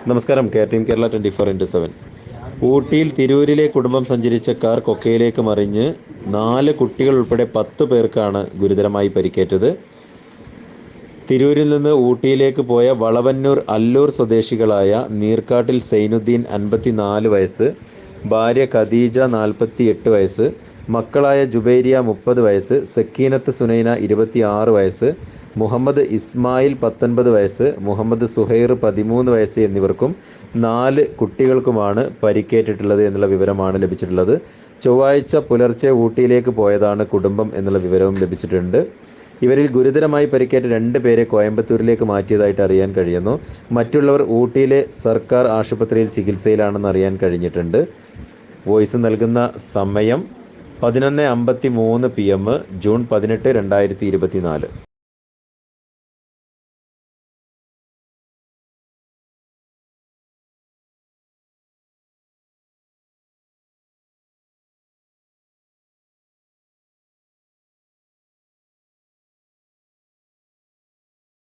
നമസ്കാരം. K team Kerala twenty four into seven. ഊട്ടിയിൽ തിരൂരിലെ കുടുംബം സഞ്ചരിച്ച കാർ കൊക്കയിലേക്ക് മറിഞ്ഞ് നാല് കുട്ടികൾ ഉൾപ്പെടെ പത്ത് പേർക്കാണ് ഗുരുതരമായി പരിക്കേറ്റത്. തിരൂരിൽ നിന്ന് ഊട്ടിയിലേക്ക് പോയ വളവന്നൂർ അല്ലൂർ സ്വദേശികളായ നീർക്കാട്ടിൽ സൈനുദ്ദീൻ അൻപത്തിനാല് വയസ്സ് ഭാര്യ ഖദീജ നാൽപ്പത്തി എട്ട് വയസ്സ് മക്കളായ ജുബൈരിയ മുപ്പത് വയസ്സ് സക്കീനത്ത് സുനൈന ഇരുപത്തി ആറ് വയസ്സ് മുഹമ്മദ് ഇസ്മായിൽ പത്തൊൻപത് വയസ്സ് മുഹമ്മദ് സുഹൈർ പതിമൂന്ന് വയസ്സ് എന്നിവർക്കും നാല് കുട്ടികൾക്കുമാണ് പരിക്കേറ്റിട്ടുള്ളത് എന്നുള്ള വിവരമാണ് ലഭിച്ചിട്ടുള്ളത്. ചൊവ്വാഴ്ച പുലർച്ചെ ഊട്ടിയിലേക്ക് പോയതാണ് കുടുംബം എന്നുള്ള വിവരവും ലഭിച്ചിട്ടുണ്ട്. ഇവരിൽ ഗുരുതരമായി പരിക്കേറ്റ രണ്ട് പേരെ കോയമ്പത്തൂരിലേക്ക് മാറ്റിയതായിട്ട് അറിയാൻ കഴിയുന്നു. മറ്റുള്ളവർ ഊട്ടിയിലെ സർക്കാർ ആശുപത്രിയിൽ ചികിത്സയിലാണെന്ന് അറിയാൻ കഴിഞ്ഞിട്ടുണ്ട്. വോയിസ് നൽകുന്ന സമയം പതിനൊന്ന് അമ്പത്തി മൂന്ന് പി എം ജൂൺ പതിനെട്ട് രണ്ടായിരത്തി ഇരുപത്തി നാല്